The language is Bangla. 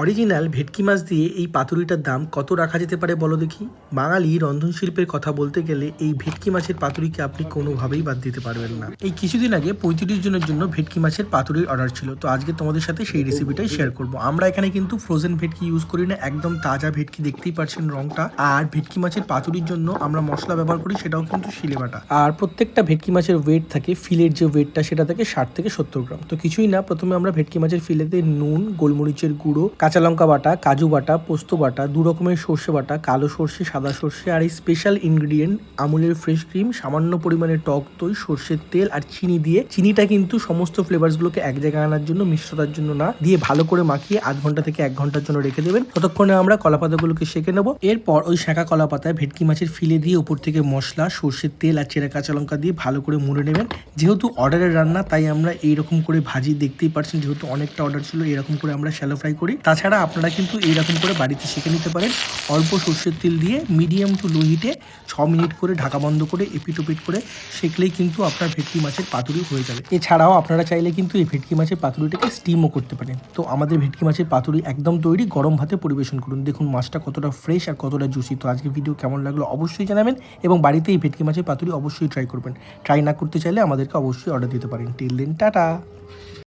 অরিজিনাল ভেটকি মাছ দিয়ে এই পাতুরিটার দাম কত রাখা যেতে পারে বলো দেখি? বাঙালি রন্ধনশিল্পের কথা বলতে গেলে এই ভেটকি মাছের পাতুরিকে আপনি কোনোভাবেই বাদ দিতে পারবেন না। এই কিছুদিন আগে পঁয়ত্রিশ জনের জন্য ভেটকি মাছের পাতুরির অর্ডার ছিল। তো আজকে তোমাদের সাথে সেই রেসিপিটাই শেয়ার করব। আমরা এখানে কিন্তু ফ্রোজেন ভেটকি ইউজ করি না, একদম তাজা ভেটকি, দেখতেই পাচ্ছেন রংটা। আর ভেটকি মাছের পাতুরির জন্য আমরা মশলা ব্যবহার করি, সেটাও কিন্তু শিলে বাটা আর প্রত্যেকটা ভেটকি মাছের ওয়েট থাকে ফিলের যে ওয়েটটা সেটা থাকে ষাট থেকে সত্তর গ্রাম। তো কিছুই না, প্রথমে আমরা ভেটকি মাছের ফিলেতে নুন, গোলমরিচের গুঁড়ো কাঁচা লঙ্কা বাটা, কাজু বাটা, পোস্ত বাটা, দু রকমের সর্ষে বাটা, কালো সর্ষে, সাদা সর্ষে আর এই স্পেশাল ইনগ্রিডিয়েন্ট আমুলের ফ্রেশ ক্রিম সামান্য পরিমাণে টক দই, সর্ষের তেল আর চিনি দিয়ে। চিনিটা কিন্তু সমস্ত ফ্লেভারস গুলোকে এক জায়গায় আনার জন্য, মিশ্রতার জন্য না, দিয়ে ভালো করে মাখিয়ে আধ ঘণ্টা থেকে এক ঘণ্টার জন্য রেখে দেবেন। ততক্ষণে আমরা কলা পাতাগুলোকে সেঁকে নেব। এরপর ওই শাঁকা কলা পাতায় ভেটকি মাছের ফিলে দিয়ে উপর থেকে মশলা, সর্ষের তেল আর চেরা কাঁচা লঙ্কা দিয়ে ভালো করে মুড়ে নেবেন। যেহেতু অর্ডারের রান্না, তাই আমরা এইরকম করে ভাজি দেখতেই পারছেন, যেহেতু অনেকটা অর্ডার ছিল, এরকম করে আমরা শ্যালো ফ্রাই করি। তাছাড়া আপনারা কিন্তু এইরকম করে বাড়িতে শিখে নিতে পারেন। অল্প সর্ষের তেল দিয়ে মিডিয়াম টু লো হিটে ছ মিনিট করে ঢাকা বন্ধ করে এপিট ওপিট করে সেকলেই কিন্তু আপনার ভেটকি মাছের পাতুরি হয়ে যাবে। এছাড়াও আপনারা চাইলে কিন্তু এই ভেটকি মাছের পাতুরিটাকে স্টিমও করতে পারেন। তো আমাদের ভেটকি মাছের পাতুরি একদম তৈরি গরম ভাতে পরিবেশন করুন। দেখুন মাছটা কতটা ফ্রেশ আর কতটা জুসি তো আজকে ভিডিও কেমন লাগল অবশ্যই জানাবেন এবং বাড়িতে এই ভেটকি মাছের পাতুরি অবশ্যই ট্রাই করবেন। ট্রাই না করতে চাইলে আমাদেরকে অবশ্যই অর্ডার দিতে পারেন। টিল দিন টাটা!